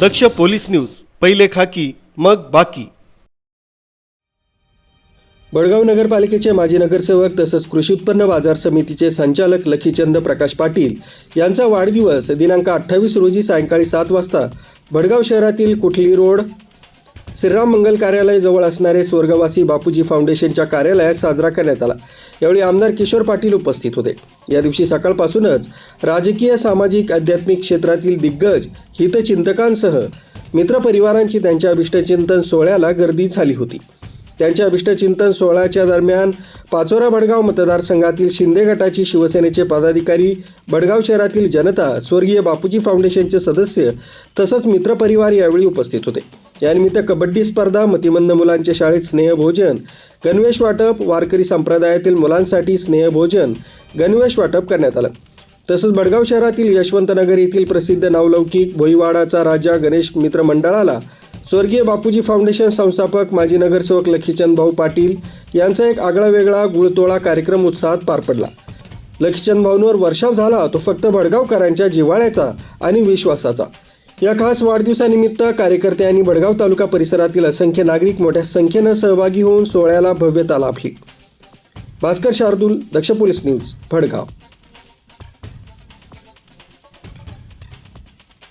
दक्ष police news पहिले खाकी मग बाकी. बडगाव नगरपालिकेचे माजी नगरसेवक तसंच कृषी उत्पन्न बाजार समितीचे संचालक लखीचंद प्रकाश पाटील यांचा वाढदिवस दिनांक अठ्ठावीस रोजी सायंकाळी सात वाजता बडगाव शहरातील कुठली रोड श्रीराम मंगल कार्यालय जवळ असणारे स्वर्गवासी बापूजी फाउंडेशनच्या कार्यालयात साजरा करण्यात आला. यावेळी आमदार किशोर पाटील उपस्थित होते. या दिवशी सकाळपासूनच राजकीय सामाजिक आध्यात्मिक क्षेत्रातील दिग्गज हितचिंतकांसह मित्रपरिवारांची त्यांच्या अभिष्टचिंतन सोहळ्याला गर्दी झाली होती. त्यांच्या अभिष्टचिंतन सोहळ्याच्या दरम्यान पाचोरा भडगाव मतदारसंघातील शिंदे गटाची शिवसेनेचे पदाधिकारी भडगाव शहरातील जनता स्वर्गीय बापूजी फाउंडेशनचे सदस्य तसंच मित्रपरिवार यावेळी उपस्थित होते. यानिमित्त कबड्डी स्पर्धा मतिमंद मुलांच्या शाळेत स्नेहभोजन गणवेश वाटप वारकरी संप्रदायातील मुलांसाठी स्नेहभोजन गणवेश वाटप करण्यात आलं. तसंच भडगाव शहरातील यशवंतनगर येथील प्रसिद्ध नावलौकिक भोईवाडाचा राजा गणेश मित्र मंडळाला स्वर्गीय बापूजी फाउंडेशन संस्थापक माजी नगरसेवक लखीचंद भाऊ पाटील यांचा एक आगळा वेगळा गुळतोळा कार्यक्रम उत्साहात पार पडला. लखीचंद भाऊंवर वर्षाव झाला तो फक्त भडगावकरांच्या जिव्हाळ्याचा आणि विश्वासाचा. या खास वाढदिवसानिमित्त कार्यकर्ते आणि भडगाव तालुका परिसरातील असंख्य नागरिक मोठ्या संख्येनं सहभागी होऊन सोहळ्याला भव्यता लाभली भास्कर शार्दूल दक्ष पोलीस न्यूज भडगाव